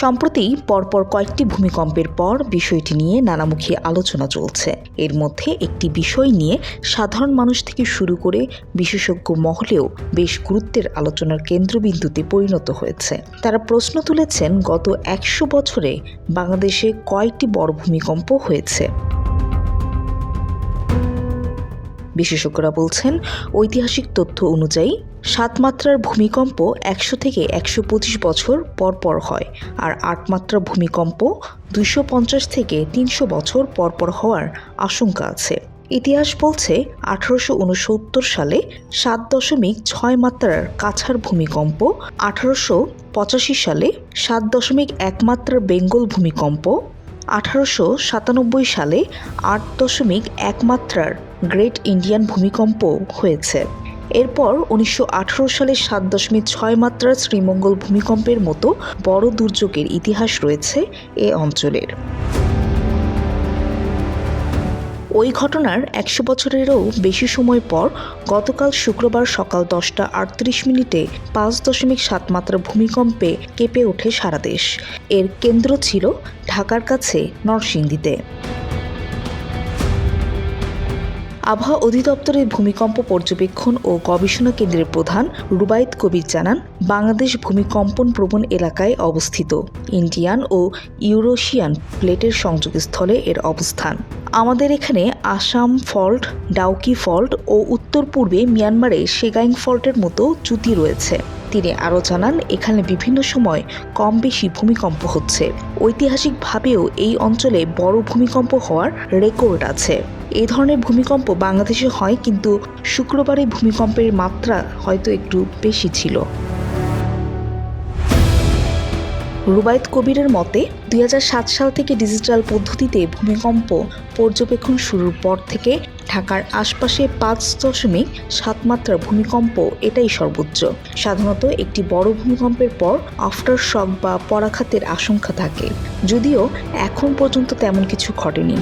সম্প্রতি পরপর কয়েকটি ভূমিকম্পের পর বিষয়টি নিয়ে নানামুখী আলোচনা চলছে। এর মধ্যে একটি বিষয় নিয়ে সাধারণ মানুষ থেকে শুরু করে বিশেষজ্ঞ মহলেও বেশ গুরুত্বের আলোচনার কেন্দ্রবিন্দুতে পরিণত হয়েছে। তারা প্রশ্ন তুলেছেন, গত একশো বছরে বাংলাদেশে কয়েকটি বড় ভূমিকম্প হয়েছে। বিশেষজ্ঞরা বলছেন, ঐতিহাসিক তথ্য অনুযায়ী, সাত মাত্রার ভূমিকম্প একশো থেকে একশো পঁচিশ বছর পর পর হয়, আর আট মাত্রার ভূমিকম্প দুইশো পঞ্চাশ থেকে তিনশো বছর পর পর হওয়ার আশঙ্কা আছে। ইতিহাস বলছে, আঠারোশো উনসত্তর সালে সাত দশমিক ছয় মাত্রার কাছার ভূমিকম্প, আঠারোশো পঁচাশি সালে সাত দশমিক এক মাত্রার বেঙ্গল ভূমিকম্প আঠারোশো সাতানব্বই সালে আট দশমিক একমাত্রার গ্রেট ইন্ডিয়ান ভূমিকম্প হয়েছে। এরপর উনিশশো আঠেরো সালে সাত দশমিক ছয় মাত্রার শ্রীমঙ্গল ভূমিকম্পের মতো বড় দুর্যোগের ইতিহাস রয়েছে এ অঞ্চলের। ওই ঘটনার একশো বছরেরও বেশি সময় পর গতকাল শুক্রবার সকাল দশটা আটত্রিশ মিনিটে পাঁচ দশমিক সাত মাত্রা ভূমিকম্পে কেঁপে ওঠে সারা দেশ। এর কেন্দ্র ছিল ঢাকার কাছে নরসিংদীতে। আবহাওয়া অধিদপ্তরের ভূমিকম্প পর্যবেক্ষণ ও গবেষণা কেন্দ্রের প্রধান রুবায়েত কবির জানান, বাংলাদেশ ভূমিকম্পন প্রবণ এলাকায় অবস্থিত। ইন্ডিয়ান ও ইউরোশিয়ান প্লেটের সংযোগস্থলে এর অবস্থান। আমাদের এখানে আসাম ফল্ট, ডাউকি ফল্ট ও উত্তর পূর্বে মিয়ানমারে সেগাইং ফল্টের মতো চ্যুতি রয়েছে। তিনি আরও জানান, এখানে বিভিন্ন সময় কম বেশি ভূমিকম্প হচ্ছে। ঐতিহাসিকভাবেও এই অঞ্চলে বড় ভূমিকম্প হওয়ার রেকর্ড আছে। এই ধরনের ভূমিকম্প বাংলাদেশে হয়, কিন্তু শুক্রবারে ভূমিকম্পের মাত্রা হয়তো একটু বেশি ছিল। রুবায়েত কবিরের মতে, দুই হাজার সাত সাল থেকে ডিজিটাল পদ্ধতিতে ভূমিকম্প পর্যবেক্ষণ শুরুর পর থেকে ঢাকার আশপাশে পাঁচ দশমিক সাত মাত্রা ভূমিকম্প এটাই সর্বোচ্চ। সাধারণত একটি বড় ভূমিকম্পের পর আফটার শক বা পরাঘাতের আশঙ্কা থাকে। যদিও এখন পর্যন্ত তেমন কিছু ঘটেনি।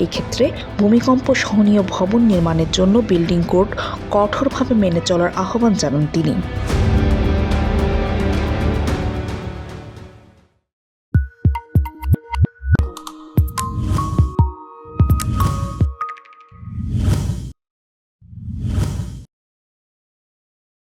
এক্ষেত্রে ভূমিকম্প সহনীয় ভবন নির্মাণের জন্য বিল্ডিং কোড কঠোরভাবে মেনে চলার আহ্বান জানান তিনি।